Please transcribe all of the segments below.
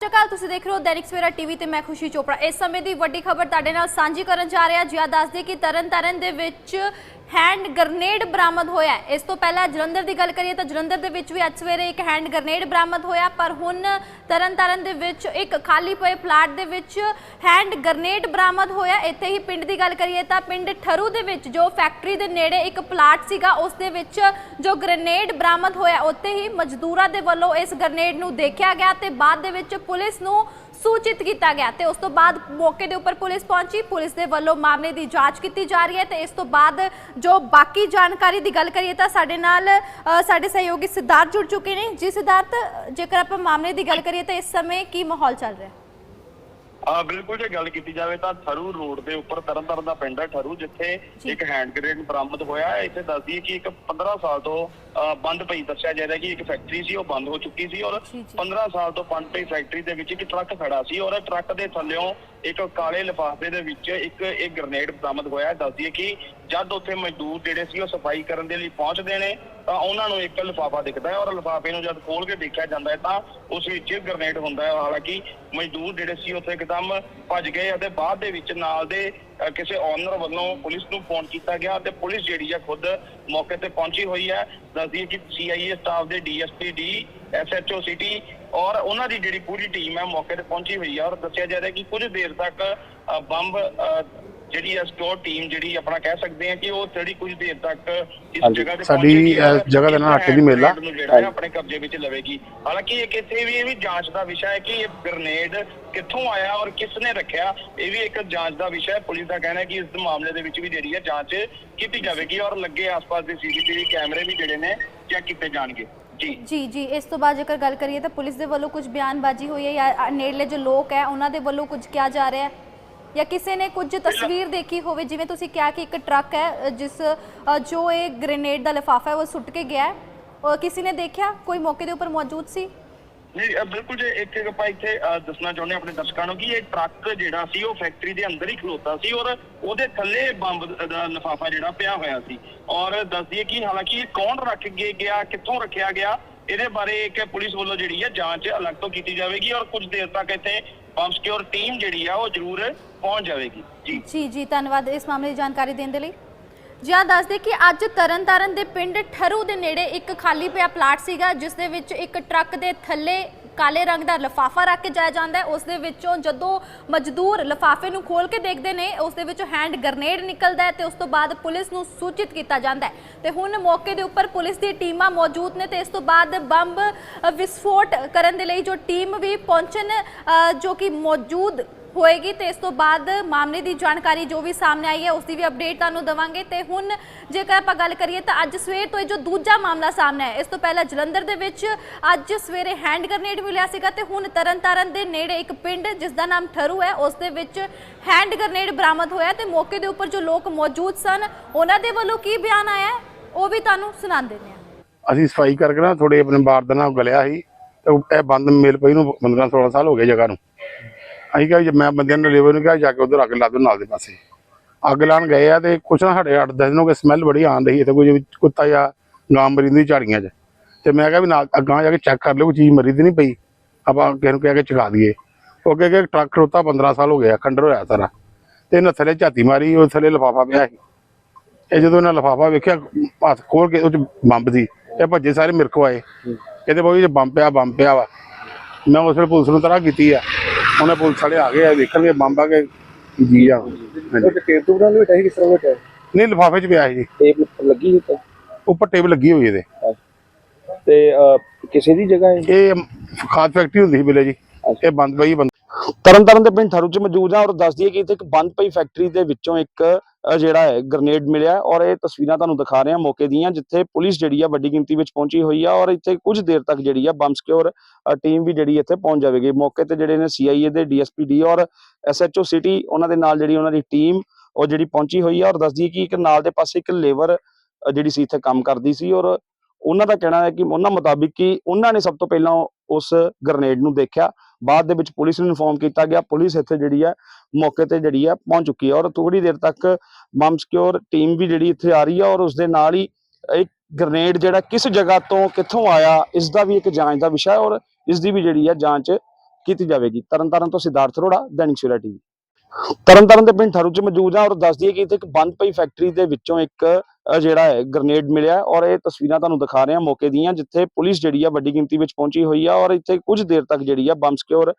ਸਤਿਕਾਰ ਤੁਸੀਂ ਦੇਖ ਰਹੇ ਹੋ ਦੈਨਿਕ ਸਵੇਰਾ ਟੀਵੀ ਤੇ ਮੈਂ ਖੁਸ਼ੀ ਚੋਪੜਾ। ਇਸ ਸਮੇਂ ਦੀ ਵੱਡੀ ਖਬਰ ਤੁਹਾਡੇ ਨਾਲ ਸਾਂਝੀ ਕਰਨ ਜਾ ਰਹੇ। ਹਾਂ ਜਿਆ ਦੱਸਦੇ ਕਿ ਤਰਨਤਾਰਨ ਦੇ ਵਿੱਚ ਹੈਂਡ ਗ੍ਰਨੇਡ ਬਰਾਮਦ ਹੋਇਆ ਇਸ ਤੋਂ ਪਹਿਲਾਂ ਜਲੰਧਰ ਦੀ ਗੱਲ ਕਰੀਏ ਤਾਂ ਜਲੰਧਰ ਦੇ ਵਿੱਚ ਵੀ ਅੱਜ ਸਵੇਰੇ ਇੱਕ ਹੈਂਡ ਗ੍ਰਨੇਡ ਬਰਾਮਦ ਹੋਇਆ, ਪਰ ਹੁਣ ਤਰਨਤਾਰਨ ਦੇ ਵਿੱਚ ਇੱਕ ਖਾਲੀ ਪਏ ਪਲਾਟ ਦੇ ਵਿੱਚ ਹੈਂਡ ਗ੍ਰਨੇਡ ਬਰਾਮਦ ਹੋਇਆ। ਇੱਥੇ ਹੀ ਪਿੰਡ ਦੀ ਗੱਲ ਕਰੀਏ ਤਾਂ ਪਿੰਡ ਠਰੂ ਦੇ ਵਿੱਚ ਜੋ ਫੈਕਟਰੀ ਦੇ ਨੇੜੇ ਇੱਕ ਪਲਾਟ ਸੀਗਾ, ਉਸ ਦੇ ਵਿੱਚ ਜੋ ਗ੍ਰਨੇਡ ਬਰਾਮਦ ਹੋਇਆ, ਉੱਥੇ ਹੀ ਮਜ਼ਦੂਰਾਂ ਦੇ ਵੱਲੋਂ ਇਸ ਗ੍ਰਨੇਡ ਨੂੰ ਦੇਖਿਆ ਗਿਆ ਤੇ ਬਾਅਦ ਦੇ ਵਿੱਚ ਪੁਲਿਸ ਨੂੰ ਸੂਚਿਤ ਕੀਤਾ ਗਿਆ ਤੇ ਉਸ ਤੋਂ ਬਾਅਦ ਮੌਕੇ ਦੇ ਉੱਪਰ ਪੁਲਿਸ ਪਹੁੰਚੀ। ਪੁਲਿਸ ਦੇ ਵੱਲੋਂ ਮਾਮਲੇ ਦੀ ਜਾਂਚ ਕੀਤੀ ਜਾ ਰਹੀ ਹੈ ਤੇ ਇਸ ਤੋਂ ਬਾਅਦ ਜੋ ਬਾਕੀ ਜਾਣਕਾਰੀ ਦੀ ਗੱਲ ਕਰੀਏ ਤਾਂ ਸਾਡੇ ਨਾਲ ਸਾਡੇ ਸਹਿਯੋਗੀ ਸਿਧਾਰਥ ਜੁੜ ਚੁੱਕੇ ਨੇ। ਜੀ ਸਿਧਾਰਥ, ਜੇਕਰ ਆਪਾਂ ਮਾਮਲੇ ਦੀ ਗੱਲ ਕਰੀਏ ਤਾਂ ਇਸ ਸਮੇਂ ਕੀ ਮਾਹੌਲ ਚੱਲ ਰਿਹਾ? ਹੈ ਆ ਬਿਲਕੁਲ ਜੇ ਗੱਲ ਕੀਤੀ ਜਾਵੇ ਤਾਂ ਥਰੂ ਰੋਡ ਦੇ ਉੱਪਰ ਤਰਨਤਾਰਨ ਦਾ ਪਿੰਡ ਹੈ ਥਰੂ ਜਿੱਥੇ। ਇੱਕ ਹੈਂਡ ਗ੍ਰੇਨੇਡ ਬਰਾਮਦ ਹੋਇਆ ਹੈ ਇੱਥੇ ਦੱਸਦੀ ਹੈ ਕਿ ਇੱਕ 15 ਸਾਲ ਤੋਂ ਬੰਦ ਪਈ ਦੱਸਿਆ ਜਾ ਰਿਹਾ ਕਿ ਇੱਕ ਫੈਕਟਰੀ ਸੀ ਉਹ ਬੰਦ ਹੋ ਚੁੱਕੀ ਸੀ ਔਰ ਜੀ, ਜੀ। 15 ਸਾਲ ਤੋਂ ਬੰਦ ਪਈ ਫੈਕਟਰੀ ਦੇ ਵਿੱਚ ਇੱਕ ਟਰੱਕ ਖੜਾ ਸੀ ਔਰ ਟਰੱਕ ਦੇ ਥੱਲਿਓਂ ਇੱਕ ਕਾਲੇ ਲਿਫਾਫੇ ਦੇ ਵਿੱਚ ਇੱਕ ਇਹ ਗ੍ਰਨੇਡ ਬਰਾਮਦ ਹੋਇਆ। ਦੱਸਦੀ ਹੈ ਕਿ ਜਦ ਉੱਥੇ ਮਜ਼ਦੂਰ ਜਿਹੜੇ ਸੀ, ਉਹ ਸਫ਼ਾਈ ਕਰਨ ਦੇ ਲਈ ਪਹੁੰਚਦੇ ਨੇ, ਤਾਂ ਉਹਨਾਂ ਨੂੰ ਇੱਕ ਲਿਫਾਫਾ ਦਿਖਦਾ ਹੈ ਔਰ ਲਿਫਾਫੇ ਨੂੰ ਜਦ ਖੋਲ ਕੇ ਦੇਖਿਆ ਜਾਂਦਾ ਹੈ, ਤਾਂ ਉਸ ਵਿੱਚ ਗ੍ਰਨੇਡ ਹੁੰਦਾ ਹੈ। ਹਾਲਾਂਕਿ ਮਜ਼ਦੂਰ ਜਿਹੜੇ ਸੀ, ਉੱਥੇ ਇੱਕਦਮ ਭੱਜ ਗਏ ਅਤੇ ਬਾਅਦ ਦੇ ਵਿੱਚ ਨਾਲ ਦੇ ਕਿਸੇ ਓਨਰ ਵੱਲੋਂ ਪੁਲਿਸ ਨੂੰ ਫੋਨ ਕੀਤਾ ਗਿਆ ਤੇ ਪੁਲਿਸ ਜਿਹੜੀ ਹੈ ਖੁਦ ਮੌਕੇ ਤੇ ਪਹੁੰਚੀ ਹੋਈ ਹੈ। ਦੱਸਦੀ ਹੈ ਕਿ ਸੀਆਈਏ ਸਟਾਫ ਦੇ ਡੀਐਸਪੀ ਡੀ ਐਸਐਚਓ ਸਿਟੀ ਔਰ ਉਹਨਾਂ ਦੀ ਜਿਹੜੀ ਪੂਰੀ ਟੀਮ ਹੈ ਮੌਕੇ ਤੇ ਪਹੁੰਚੀ ਹੋਈ ਹੈ ਔਰ ਦੱਸਿਆ ਜਾ ਰਿਹਾ ਕਿ ਕੁਝ ਦੇਰ ਤੱਕ ਬੰਬ ਅ, ਜਿਹੜੀ ਹੈ ਸਟੋਰ ਟੀਮ ਜਿਹੜੀ ਆਪਣਾ ਕਹਿ ਸਕਦੇ ਹਾਂ ਕਿ ਉਹ ਜਿਹੜੀ ਕੁਝ ਦੇਰ ਤੱਕ ਇਸ ਹਾਂਜੀ, ਜਗ੍ਹਾ ਤੇ ਸਾਡੀ, ਪਹੁੰਚੇਗੀ ਔਰ ਅ, ਜਗ੍ਹਾ ਦਾ ਮੇਲਾ। ਨੂੰ ਜਿਹੜਾ ਹੈ ਆਪਣੇ ਕਬਜ਼ੇ ਵਿੱਚ ਲਵੇਗੀ। ਹਾਲਾਂਕਿ ਇੱਕ ਇੱਥੇ ਵੀ ਇਹ ਵੀ ਜਾਂਚ ਦਾ ਵਿਸ਼ਾ ਹੈ ਕਿ ਇਹ ਗ੍ਰਨੇਡ ਕਿੱਥੋਂ ਆਇਆ ਔਰ ਕਿਸ ਨੇ ਰੱਖਿਆ ਇਹ ਵੀ ਇੱਕ ਜਾਂਚ ਦਾ ਵਿਸ਼ਾ ਹੈ। ਪੁਲਿਸ ਦਾ ਕਹਿਣਾ ਹੈ ਕਿ ਇਸ ਮਾਮਲੇ ਦੇ ਵਿੱਚ ਵੀ ਜਿਹੜੀ ਹੈ ਜਾਂਚ ਕੀਤੀ ਜਾਵੇਗੀ ਔਰ ਲੱਗੇ ਆਸ-ਪਾਸ ਦੇ ਸੀਸੀਟੀਵੀ ਕੈਮਰੇ ਵੀ ਜਿਹੜੇ ਨੇ ਚੈੱਕ ਕੀਤੇ ਜਾਣਗੇ। ਜੀ। ਜੀ ਜੀ ਇਸ ਤੋਂ ਬਾਅਦ ਜੇਕਰ ਗੱਲ ਕਰੀਏ ਤਾਂ ਪੁਲਿਸ ਦੇ ਵੱਲੋਂ ਕੁਝ ਬਿਆਨਬਾਜ਼ੀ ਹੋਈ ਹੈ ਜਾਂ ਨੇੜਲੇ ਜੋ ਲੋਕ ਹੈ ਉਹਨਾਂ ਦੇ ਵੱਲੋਂ ਕੁਝ ਕਿਹਾ ਜਾ ਰਿਹਾ ਹੈ? ਜਾਂ ਕਿਸੇ ਨੇ ਕੁਝ ਤਸਵੀਰ ਦੇਖੀ ਹੋਵੇ, ਜਿਵੇਂ ਤੁਸੀਂ ਕਿਹਾ ਕਿ ਇੱਕ ਟਰੱਕ ਹੈ ਜਿਸ ਜੋ ਇਹ ਗ੍ਰੇਨੇਡ ਦਾ ਲਿਫਾਫਾ ਹੈ, ਉਹ ਸੁੱਟ ਕੇ ਗਿਆ ਹੈ। ਕਿਸੇ ਨੇ ਦੇਖਿਆ? ਕੋਈ ਮੌਕੇ ਦੇ ਉੱਪਰ ਮੌਜੂਦ ਸੀ? ਨਹੀਂ ਬਿਲਕੁਲ ਜੇ, ਇੱਕ ਇੱਕ ਆਪਾਂ ਇੱਥੇ ਦੱਸਣਾ ਚਾਹੁੰਦੇ ਆਪਣੇ ਦਰਸ਼ਕਾਂ ਨੂੰ ਕਿ ਇਹ ਟਰੱਕ ਜਿਹੜਾ ਸੀ, ਉਹ ਫੈਕਟਰੀ ਦੇ ਅੰਦਰ ਹੀ ਖਲੋਤਾ ਸੀ ਔਰ ਉਹਦੇ ਥੱਲੇ ਬੰਬ ਦਾ ਲਿਫਾਫਾ ਜਿਹੜਾ ਪਿਆ ਹੋਇਆ ਸੀ। ਔਰ ਦੱਸਦੀਏ ਕਿ ਹਾਲਾਂਕਿ ਇਹ ਕੌਣ ਰੱਖ ਕੇ ਗਿਆ, ਕਿੱਥੋਂ ਰੱਖਿਆ ਗਿਆ ਇਹਦੇ ਬਾਰੇ ਇੱਕ ਪੁਲਿਸ ਵੱਲੋਂ ਜਿਹੜੀ ਹੈ ਜਾਂਚ ਅਲੱਗ ਤੋਂ ਕੀਤੀ ਜਾਵੇਗੀ ਔਰ ਕੁਝ ਦੇਰ ਤੱਕ ਇੱਥੇ ਬੰਬ ਸਿਕਿਉਰ ਟੀਮ ਜਿਹੜੀ ਆ ਉਹ ਜ਼ਰੂਰ ਪਹੁੰਚ ਜਾਵੇਗੀ। ਜੀ। ਜੀ ਜੀ, ਧੰਨਵਾਦ ਇਸ ਮਾਮਲੇ ਦੀ ਜਾਣਕਾਰੀ ਦੇਣ ਦੇ ਲਈ। ਜੀ, ਹਾਂ ਦੱਸਦੇ ਕਿ ਅੱਜ ਤਰਨਤਾਰਨ ਦੇ ਪਿੰਡ ਠਰੂ ਦੇ ਨੇੜੇ ਇੱਕ ਖਾਲੀ ਪਿਆ ਪਲਾਟ ਸੀਗਾ, ਜਿਸ ਦੇ ਵਿੱਚ ਇੱਕ ਟਰੱਕ ਦੇ ਥੱਲੇ ਕਾਲੇ ਰੰਗ ਦਾ ਲਫਾਫਾ ਰੱਖ ਕੇ ਜਾਇਆ ਜਾਂਦਾ ਹੈ। ਉਸ ਦੇ ਵਿੱਚੋਂ ਜਦੋਂ ਮਜ਼ਦੂਰ ਲਫਾਫੇ ਨੂੰ ਖੋਲ ਕੇ ਦੇਖਦੇ ਨੇ, ਉਸ ਦੇ ਵਿੱਚੋਂ ਹੈਂਡ ਗ੍ਰਨੇਡ ਨਿਕਲਦਾ ਹੈ ਤੇ ਉਸ ਤੋਂ ਬਾਅਦ ਪੁਲਿਸ ਨੂੰ ਸੂਚਿਤ ਕੀਤਾ ਜਾਂਦਾ ਹੈ। ਤੇ ਹੁਣ ਮੌਕੇ ਦੇ ਉੱਪਰ ਪੁਲਿਸ ਦੀ ਟੀਮਾਂ ਮੌਜੂਦ ਨੇ ਤੇ ਇਸ ਤੋਂ ਬਾਅਦ ਬੰਬ ਵਿਸਫੋਟ ਕਰਨ ਦੇ ਲਈ ਜੋ ਟੀਮ ਵੀ ਪਹੁੰਚਣ ਜੋ ਕਿ ਮੌਜੂਦ ਹੋਏਗੀ ਤੇ ਇਸ ਤੋਂ ਬਾਅਦ ਮਾਮਲੇ ਦੀ ਜਾਣਕਾਰੀ ਜੋ ਵੀ ਸਾਹਮਣੇ ਆਈ ਹੈ, ਉਸ ਦੀ ਵੀ ਅਪਡੇਟ ਤੁਹਾਨੂੰ ਦਵਾਂਗੇ। ਤੇ ਹੁਣ ਜੇਕਰ ਆਪਾਂ ਗੱਲ ਕਰੀਏ ਤਾਂ ਅੱਜ ਸਵੇਰ ਤੋਂ ਇਹ ਜੋ ਦੂਜਾ ਮਾਮਲਾ ਸਾਹਮਣੇ ਆਇਆ, ਇਸ ਤੋਂ ਪਹਿਲਾਂ ਜਲੰਧਰ ਦੇ ਵਿੱਚ ਅੱਜ ਸਵੇਰੇ ਹੈਂਡ ਗ੍ਰਨੇਡ ਮਿਲਿਆ ਸੀਗਾ ਤੇ ਹੁਣ ਤਰਨਤਾਰਨ ਦੇ ਨੇੜੇ ਇੱਕ ਪਿੰਡ ਜਿਸ ਦਾ ਨਾਮ ਠਰੂ ਹੈ, ਉਸ ਦੇ ਵਿੱਚ ਹੈਂਡ ਗ੍ਰਨੇਡ ਬਰਾਮਦ ਹੋਇਆ ਤੇ ਮੌਕੇ ਦੇ ਉੱਪਰ ਜੋ ਲੋਕ ਮੌਜੂਦ ਸਨ, ਉਹਨਾਂ ਦੇ ਵੱਲੋਂ ਕੀ ਬਿਆਨ ਆਇਆ ਉਹ ਵੀ ਤੁਹਾਨੂੰ ਸੁਣਾ ਦਿੰਦੇ ਅਸੀਂ ਸਫ਼ਾਈ ਕਰਕੇ ਨਾ ਥੋੜੇ ਆਪਣੇ ਬਾਰ ਦਾ ਨਾਲ ਗਲਿਆ ਸੀ ਤੇ ਇਹ ਬੰਦ ਮਿਲ ਪਈ ਨੂੰ 15 16 ਸਾਲ ਹੋ ਗਏ ਜਗ੍ਹਾ ਨੂੰ। ਅਸੀਂ ਕਿਹਾ ਜੀ ਮੈਂ ਬੰਦਿਆਂ ਨੂੰ ਲੇਬਰ ਨੂੰ ਕਿਹਾ ਜਾ ਕੇ ਉਧਰ ਅੱਗ ਲਾ ਦਿਓ ਨਾਲ ਦੇ ਪਾਸੇ। ਅੱਗ ਲਾਣ ਗਏ ਆ ਤੇ ਕੁਛ ਨਾ ਸਾਡੇ 8 10 ਦਿਨ ਹੋ ਗਏ ਸਮੈਲ ਬੜੀ ਆਉਣ ਰਹੀ ਇੱਥੇ ਕੋਈ ਕੁੱਤਾ ਜਾਂ ਗਾਂ ਮਰੀ ਦੀ ਝਾੜੀਆਂ 'ਚ। ਤੇ ਮੈਂ ਕਿਹਾ ਵੀ ਨਾਲ ਅੱਗਾਂ ਜਾ ਕੇ ਚੈੱਕ ਕਰ ਲਿਓ ਕੋਈ ਚੀਜ਼ ਮਰੀ ਤੇ ਨਹੀਂ ਪਈ। ਆਪਾਂ ਕਿਸੇ ਨੂੰ ਕਹਿ ਕੇ ਚਕਾ ਦਈਏ। ਉਹ ਅੱਗੇ ਕਿ ਟਰੱਕ ਖੜੋਤਾ 15 ਸਾਲ ਹੋ ਗਿਆ ਖੰਡਰ ਹੋਇਆ ਸਾਰਾ। ਤੇ ਇਹਨਾਂ ਥੱਲੇ ਝਾਤੀ ਮਾਰੀ ਉਹ ਥੱਲੇ ਲਫਾਫਾ ਪਿਆ ਸੀ। ਇਹ ਜਦੋਂ ਇਹਨਾਂ ਲਫਾਫਾ ਵੇਖਿਆ ਹੱਥ ਖੋਲ ਕੇ ਉਹ ਚ ਬੰਬ ਸੀ। ਇਹ ਭੱਜੇ ਸਾਰੇ ਮੇਰੇ ਕੋ ਆਏ। ਕਹਿੰਦੇ ਬੋਈ ਜੇ ਬੰਬ ਪਿਆ ਬੰਬ ਪਿਆ ਵਾ। ਮੈਂ ਉਸ ਵੇਲੇ ਪੁਲਿਸ ਨੂੰ ਤਰਾ ਕੀਤੀ ਆ। ਉਹਨੇ ਪੁਲਿਸ ਵਾਲੇ ਆ ਗਏ ਆ ਦੇਖਣਗੇ ਬੰਬ ਕੇ ਜੀ ਆ। ਹਾਂਜੀ। ਤੇ ਟੇਪ ਕਿਸ ਤਰ੍ਹਾਂ ਨਹੀਂ ਲਫਾਫੇ ਚ ਪਿਆ ਸੀ ਜੀ। ਟੇਪ ਲੱਗੀ ਤਾਂ? ਉੱਪਰ ਟੇਬਲ ਲੱਗੀ ਹੋਈ ਇਹਦੇ। ਤੇ ਅਹ, ਕਿਸੇ ਦੀ ਜਗ੍ਹਾ ਹੈ ਇਹ ਖਾਦ ਫੈਕਟਰੀ ਹੁੰਦੀ ਸੀ ਬਿਲੇ ਜੀ ਇਹ ਬੰਦ ਪਈ ਬੰਦ ਤਰਨਤਾਰਨ ਦੇ ਪਿੰਡ ਥਰੂ ਚ ਮੌਜੂਦ ਆ ਔਰ ਦੱਸ ਦਈਏ ਕਿ ਇੱਥੇ ਇੱਕ ਬੰਦ ਪਈ ਫੈਕਟਰੀ ਦੇ ਵਿੱਚੋਂ ਇੱਕ ਜਿਹੜਾ ਹੈ ਗ੍ਰਨੇਡ ਮਿਲਿਆ ਔਰ ਇਹ ਤਸਵੀਰਾਂ ਤੁਹਾਨੂੰ ਦਿਖਾ ਰਹੇ ਹਾਂ ਮੌਕੇ ਦੀਆਂ, ਜਿੱਥੇ ਪੁਲਿਸ ਜਿਹੜੀ ਆ ਵੱਡੀ ਗਿਣਤੀ ਵਿੱਚ ਪਹੁੰਚੀ ਹੋਈ ਆ ਔਰ ਇੱਥੇ ਕੁਝ ਦੇਰ ਤੱਕ ਜਿਹੜੀ ਆ ਬੰਬ ਸਿਕਿਉਰ ਟੀਮ ਵੀ ਜਿਹੜੀ ਇੱਥੇ ਪਹੁੰਚ ਜਾਵੇਗੀ। ਮੌਕੇ ਤੇ ਜਿਹੜੇ ਨੇ ਸੀਆਈਏ ਦੇ ਡੀਐਸਪੀ ਡੀ ਔਰ ਐਸਐਚਓ ਸਿਟੀ ਉਹਨਾਂ ਦੇ ਨਾਲ ਜਿਹੜੀ ਉਹਨਾਂ ਦੀ ਟੀਮ ਉਹ ਜਿਹੜੀ ਪਹੁੰਚੀ ਹੋਈ ਆ ਔਰ ਦੱਸ ਦਈਏ ਕਿ ਇੱਕ ਨਾਲ ਦੇ ਪਾਸੇ ਇੱਕ ਲੇਬਰ ਜਿਹੜੀ ਸੀ ਇੱਥੇ ਕੰਮ ਕਰਦੀ ਸੀ ਔਰ ਉਹਨਾਂ ਦਾ ਕਹਿਣਾ ਹੈ ਕਿ ਉਹਨਾਂ ਮੁਤਾਬਿਕ ਕਿ ਉਹਨਾਂ ਨੇ ਸਭ ਤੋਂ ਪਹਿਲਾਂ ਉਸ ਗ੍ਰਨੇਡ ਨੂੰ ਦੇਖਿਆ ਬਾਅਦ ਦੇ ਵਿੱਚ ਪੁਲਿਸ ਨੂੰ ਇਨਫੋਰਮ ਕੀਤਾ ਗਿਆ। ਪੁਲਿਸ ਇੱਥੇ ਜਿਹੜੀ ਹੈ ਮੌਕੇ ਤੇ ਜਿਹੜੀ ਹੈ ਪਹੁੰਚ ਚੁੱਕੀ ਹੈ ਔਰ ਥੋੜੀ ਦੇਰ ਤੱਕ ਬੰਬ ਸਿਕਿਉਰ ਟੀਮ ਵੀ ਜਿਹੜੀ ਇੱਥੇ ਆ ਰਹੀ ਹੈ ਔਰ ਉਸ ਦੇ ਨਾਲ ਹੀ ਇੱਕ ਗ੍ਰਨੇਡ ਜਿਹੜਾ ਕਿਸ ਜਗ੍ਹਾ ਤੋਂ ਕਿੱਥੋਂ ਆਇਆ ਇਸ ਦਾ ਵੀ ਇੱਕ ਜਾਂਚ ਦਾ ਵਿਸ਼ਾ ਹੈ ਔਰ ਇਸ ਦੀ ਵੀ ਜਿਹੜੀ ਹੈ ਜਾਂਚ ਕੀਤੀ ਜਾਵੇਗੀ। ਤਰਨਤਾਰਨ ਤੋਂ ਸਿਧਾਰਥ ਅਰੋੜਾ, ਦੈਨਿਕ ਸਵੇਰਾ ਟੀਵੀ। ਤਰਨਤਾਰਨ ਦੇ ਪਿੰਡ ਠਰੂ ਚ ਮੌਜੂਦ ਹਾਂ ਔਰ ਦੱਸ ਦਈਏ ਕਿ ਇੱਥੇ ਇੱਕ ਬੰਦ ਪਈ ਫੈਕਟਰੀ ਦੇ ਵਿੱਚੋਂ ਇੱਕ ਜਿਹੜਾ ਹੈ ਗ੍ਰਨੇਡ ਮਿਲਿਆ ਔਰ ਇਹ ਤਸਵੀਰਾਂ ਤੁਹਾਨੂੰ ਦਿਖਾ ਰਹੇ ਹਾਂ ਮੌਕੇ ਦੀਆਂ, ਜਿੱਥੇ ਪੁਲਿਸ ਜਿਹੜੀ ਆ ਵੱਡੀ ਗਿਣਤੀ ਵਿੱਚ ਪਹੁੰਚੀ ਹੋਈ ਆ ਔਰ ਇੱਥੇ ਕੁਝ ਦੇਰ ਤੱਕ ਜਿਹੜੀ ਆ ਬੰਬ ਸਿਕਿਉਰ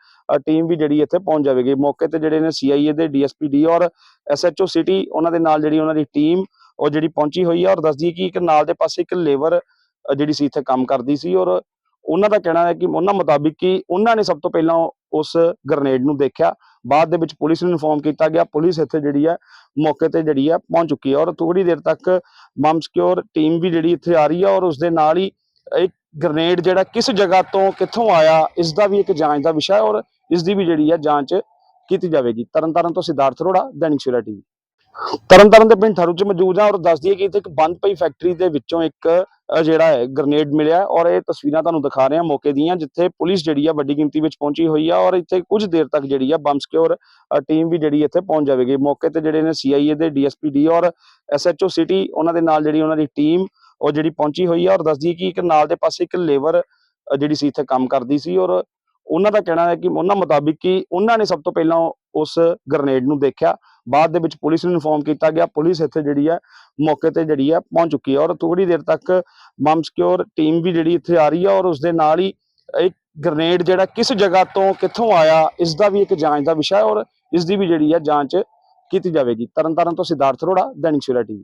ਟੀਮ ਵੀ ਜਿਹੜੀ ਇੱਥੇ ਪਹੁੰਚ ਜਾਵੇਗੀ। ਮੌਕੇ ਤੇ ਜਿਹੜੇ ਨੇ ਸੀਆਈਏ ਦੇ ਡੀਐਸਪੀ ਡੀ ਔਰ ਐਸਐਚਓ ਸਿਟੀ ਉਹਨਾਂ ਦੇ ਨਾਲ ਜਿਹੜੀ ਉਹਨਾਂ ਦੀ ਟੀਮ ਉਹ ਜਿਹੜੀ ਪਹੁੰਚੀ ਹੋਈ ਆ ਔਰ ਦੱਸ ਦਈਏ ਕਿ ਇੱਕ ਨਾਲ ਦੇ ਪਾਸੇ ਇੱਕ ਲੇਬਰ ਜਿਹੜੀ ਸੀ ਇੱਥੇ ਕੰਮ ਕਰਦੀ ਸੀ ਔਰ ਉਹਨਾਂ ਦਾ ਕਹਿਣਾ ਹੈ ਕਿ ਉਹਨਾਂ ਮੁਤਾਬਿਕ ਕਿ ਉਹਨਾਂ ਨੇ ਸਭ ਤੋਂ ਪਹਿਲਾਂ ਉਸ ਗ੍ਰਨੇਡ ਨੂੰ ਦੇਖਿਆ। ਬਾਅਦ ਦੇ ਵਿੱਚ ਪੁਲਿਸ ਨੂੰ ਇਨਫੋਰਮ ਕੀਤਾ ਗਿਆ। ਪੁਲਿਸ ਇੱਥੇ ਜਿਹੜੀ ਹੈ, ਮੌਕੇ ਤੇ ਜਿਹੜੀ ਹੈ ਪਹੁੰਚ ਚੁੱਕੀ ਹੈ ਔਰ ਥੋੜੀ ਦੇਰ ਤੱਕ ਬੰਬ ਸਿਕਿਉਰ ਟੀਮ ਵੀ ਜਿਹੜੀ ਇੱਥੇ ਆ ਰਹੀ ਹੈ ਔਰ ਉਸ ਦੇ ਨਾਲ ਹੀ ਇੱਕ ਗ੍ਰਨੇਡ ਜਿਹੜਾ ਕਿਸ ਜਗ੍ਹਾ ਤੋਂ ਕਿੱਥੋਂ ਆਇਆ ਇਸ ਦਾ ਵੀ ਇੱਕ ਜਾਂਚ ਦਾ ਵਿਸ਼ਾ ਹੈ ਔਰ ਇਸ ਦੀ ਵੀ ਜਿਹੜੀ ਹੈ ਜਾਂਚ ਕੀਤੀ ਜਾਵੇਗੀ। ਤਰਨਤਾਰਨ ਤੋਂ ਸਿਧਾਰਥ ਅਰੋੜਾ, ਦੈਨਿਕ ਸਵੇਰਾ ਟੀਵੀ। ਤਰਨਤਾਰਨ ਦੇ ਪਿੰਡ ਠਰੂ ਚ ਮੌਜੂਦ ਹਾਂ ਔਰ ਦੱਸ ਦਈਏ ਕਿ ਇੱਥੇ ਇੱਕ ਬੰਦ ਪਈ ਫੈਕਟਰੀ ਦੇ ਵਿੱਚੋਂ ਇੱਕ ਜਿਹੜਾ ਹੈ ਗ੍ਰਨੇਡ ਮਿਲਿਆ ਔਰ ਇਹ ਤਸਵੀਰਾਂ ਤੁਹਾਨੂੰ ਦਿਖਾ ਰਹੇ ਹਾਂ ਮੌਕੇ ਦੀਆਂ, ਜਿੱਥੇ ਪੁਲਿਸ ਜਿਹੜੀ ਆ ਵੱਡੀ ਗਿਣਤੀ ਵਿੱਚ ਪਹੁੰਚੀ ਹੋਈ ਆ ਔਰ ਇੱਥੇ ਕੁਝ ਦੇਰ ਤੱਕ ਜਿਹੜੀ ਆ ਬੰਬ ਸਿਕਿਉਰ ਟੀਮ ਵੀ ਜਿਹੜੀ ਇੱਥੇ ਪਹੁੰਚ ਜਾਵੇਗੀ। ਮੌਕੇ ਤੇ ਜਿਹੜੇ ਨੇ ਸੀਆਈਏ ਦੇ ਡੀਐਸਪੀ ਡੀ ਔਰ ਐਸਐਚਓ ਸਿਟੀ ਉਹਨਾਂ ਦੇ ਨਾਲ ਜਿਹੜੀ ਉਹਨਾਂ ਦੀ ਟੀਮ ਉਹ ਜਿਹੜੀ ਪਹੁੰਚੀ ਹੋਈ ਆ ਔਰ ਦੱਸਦੀ ਕਿ ਇੱਕ ਨਾਲ ਦੇ ਪਾਸੇ ਇੱਕ ਲੇਬਰ ਜਿਹੜੀ ਸੀ ਇੱਥੇ ਕੰਮ ਕਰਦੀ ਸੀ ਔਰ ਉਹਨਾਂ ਦਾ ਕਹਿਣਾ ਹੈ ਕਿ ਉਹਨਾਂ ਮੁਤਾਬਿਕ ਕਿ ਉਹਨਾਂ ਨੇ ਸਭ ਤੋਂ ਪਹਿਲਾਂ ਉਸ ਗ੍ਰਨੇਡ ਨੂੰ ਦੇਖਿਆ। ਬਾਅਦ ਦੇ ਵਿੱਚ ਪੁਲਿਸ ਨੂੰ ਇਨਫੋਰਮ ਕੀਤਾ ਗਿਆ। ਪੁਲਿਸ ਇੱਥੇ ਜਿਹੜੀ ਹੈ, ਮੌਕੇ ਤੇ ਜਿਹੜੀ ਹੈ ਪਹੁੰਚ ਚੁੱਕੀ ਹੈ ਔਰ ਥੋੜੀ ਦੇਰ ਤੱਕ ਬੰਬ ਸਿਕਿਉਰ ਟੀਮ ਵੀ ਜਿਹੜੀ ਇੱਥੇ ਆ ਰਹੀ ਹੈ ਔਰ ਉਸ ਦੇ ਨਾਲ ਹੀ ਇੱਕ ਗ੍ਰਨੇਡ ਜਿਹੜਾ ਕਿਸ ਜਗ੍ਹਾ ਤੋਂ ਕਿੱਥੋਂ ਆਇਆ ਇਸ ਦਾ ਵੀ ਇੱਕ ਜਾਂਚ ਦਾ ਵਿਸ਼ਾ ਹੈ ਔਰ ਇਸ ਦੀ ਵੀ ਜਿਹੜੀ ਹੈ ਜਾਂਚ ਕੀਤੀ ਜਾਵੇਗੀ। ਤਰਨਤਾਰਨ ਤੋਂ ਸਿਧਾਰਥ ਅਰੋੜਾ, ਦੈਨਿਕ ਸਵੇਰਾ ਟੀਵੀ।